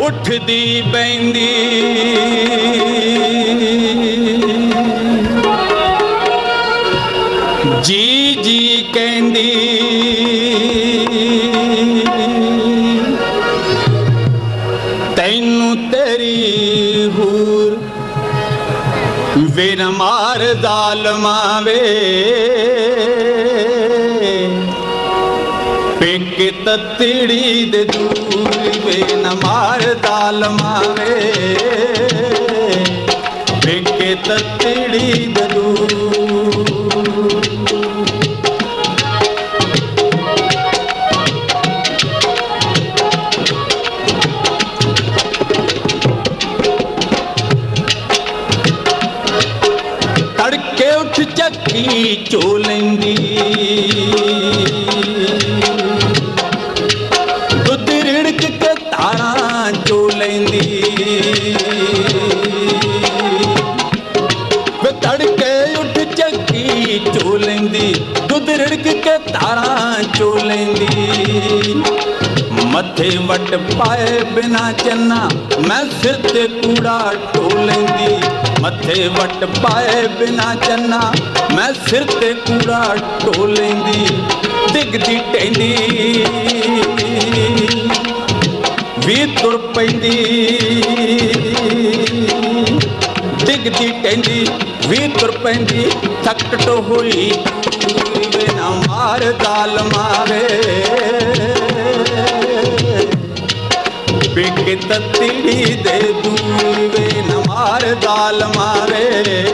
ਉੱਠਦੀ ਬੈਂਦੀ ਜੀ ਜੀ ਕਹਿੰਦੀ ਤੈਨੂੰ ਤੇਰੀ ਹੂਰ ਵੇ ਮਾਰ ਜ਼ਾਲਮਾਂ ਵੇ ਪੇਕੇ ਤਤੜੀ ਦੇ ਦੂਰ ਵੇ ਨਾ ਮਾਰ ਜ਼ਾਲਮਾਂ ਪੇਕੇ ਤਤੜੀ ਦੇ ਦੂਰ ਤੜਕੇ ਉੱਠ ਚੱਕੀ ਚੋ ਲੈਂਦੀ। ਵੇ ਤੜਕੇ ਉੱਠ ਚੱਕੀ ਚੋ ਲੈਂਦੀ, ਦੁੱਧ ਰਿੜਕ ਕੇ ਤਾਰਾਂ ਚੋ ਲੈਂਦੀ। ਮੱਥੇ ਵੱਟ ਪਾਏ ਬਿਨਾ ਚੰਨਾ, ਮੈਂ ਸਿਰ ਤੇ ਕੂੜਾ ਢੋ ਲੈਂਦੀ। ਮੱਥੇ ਵੱਟ ਪਾਏ ਬਿਨਾ ਚੰਨਾ, ਮੈਂ ਸਿਰ ਤੇ ਕੂੜਾ ਢੋ ਲੈਂਦੀ। ਡਿੱਗਦੀ ਟੈਂਦੀ, ਵੀ ਤੁਰ ਪੈਂਦੀ। ਵੀ ਤੁਰ ਪੈਂਦੀ ਥੱਕਟ ਹੋਈ ਵੇ ਨਾ ਮਾਰ ਦਾਲ ਮਾਰੇ। ਬਿਕ ਤਤੜੀ ਦੇ ਦੂਰ ਵੇ ਨਾ ਮਾਰ ਦਾਲ ਮਾਰੇ।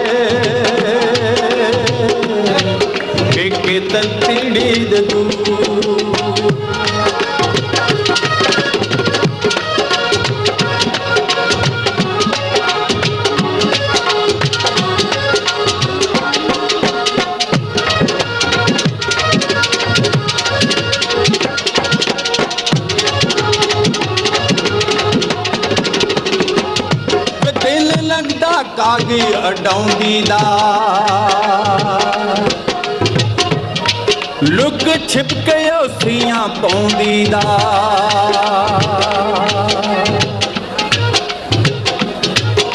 ਬਿਕ ਤਤੜੀ ਦੇ ਦੂਰ। ਲੱਗਦਾ ਅਡਾਉਂਦੀ ਦਾ। ਲੁਕ ਛਿਪ ਕੇ ਉਸੀਆਂ ਪਾਉਂਦੀ ਦਾ।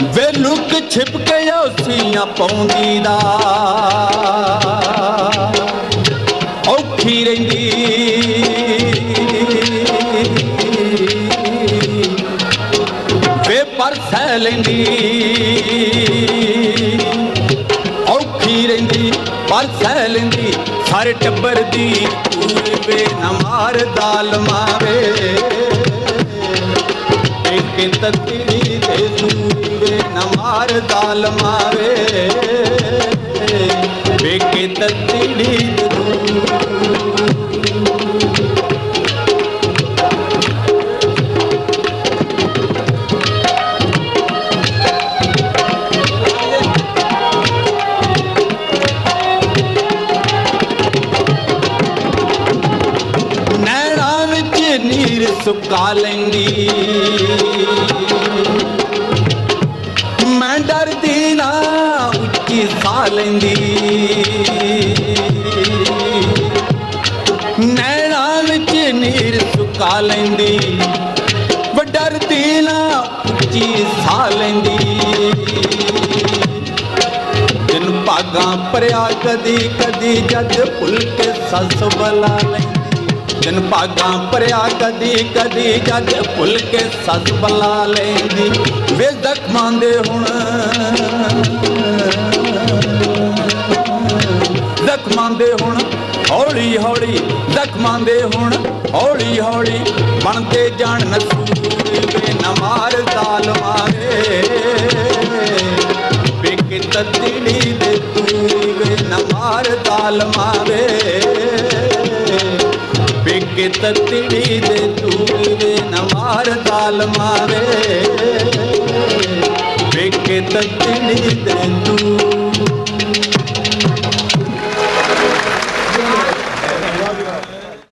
ਵੇ ਲੁਕ ਛਿਪ ਕੇ ਉਸੀਆਂ ਪਾਉਂਦੀ ਦਾ। ਔਖੀ ਰਹਿੰਦੀ ਵੇ ਔਖੀ ਰਹਿੰਦੀ, ਪਰ ਸਹਿ ਸਾਰੇ ਟੱਬਰ ਦੀ ਪੂਰੀ ਵੇ ਨਾ ਮਾਰ ਦਾਲ ਮਾਵੇ ਇੱਕ ਤਤਰੀ ਦੇ ਦੂਰੀ ਵੇ ਨਾ ਮਾਰ ਦਾਲ ਮਾਵੇ ਵੇ। ਕੇ ਤਤਰੀ ਦੇ ਦੂਰੀ ਸੁਕਾ ਲੈਂਦੀ। ਮੈਂ ਡਰਦੀ ਨਾ, ਉੱਚੀ ਸਾਹ ਲੈਂਦੀ। ਨੈਣਾ ਵਿੱਚ ਨੀਰ ਸੁਕਾ ਲੈਂਦੀ। ਵ ਡਰਦੀ ਨਾ, ਉੱਚੀ ਸਾਹ ਲੈਂਦੀ। ਦਿਨ ਭਾਗਾਂ ਭਰਿਆ ਕਦੀ ਕਦੀ ਜਦ ਭੁੱਲ ਕੇ ਸੱਸ ਬਲਾ ਲੈਂਦੀ। ਦਿਨ ਭਾਗਾਂ ਭਰਿਆ, ਕਦੀ ਕਦੀ ਜਦ ਭੁੱਲ ਕੇ ਸੱਸ ਬਲਾ ਲੈਂਦੀ। ਵੇ ਜ਼ਖਮਾਂ ਦੇ ਹੁਣ। ਜ਼ਖਮਾਂ ਦੇ ਹੁਣ, ਹੌਲੀ ਹੌਲੀ ਜ਼ਖਮਾਂ ਦੇ ਹੁਣ, ਹੌਲੀ ਹੌਲੀ। ਬਣਦੇ ਜਾਣ ਨਸੂਰ ਵੇ ਨਾ ਮਾਰ ਜ਼ਾਲਮਾਂ ਵੇ ਬਿਕ ਤਤੜੀ ਦੇ ਤੂੰ ਵੇ, ਨਾ ਦਾਲ ਮਾਵੇ ਬਿਕ ਤਤੜੀ ਦੇ ਤੂੰ ਵੇ ਨਾ ਮਾਰ। ਦਾਲ ਮਾਵੇ ਤਤੜੀ ਦੇ ਤੂੰ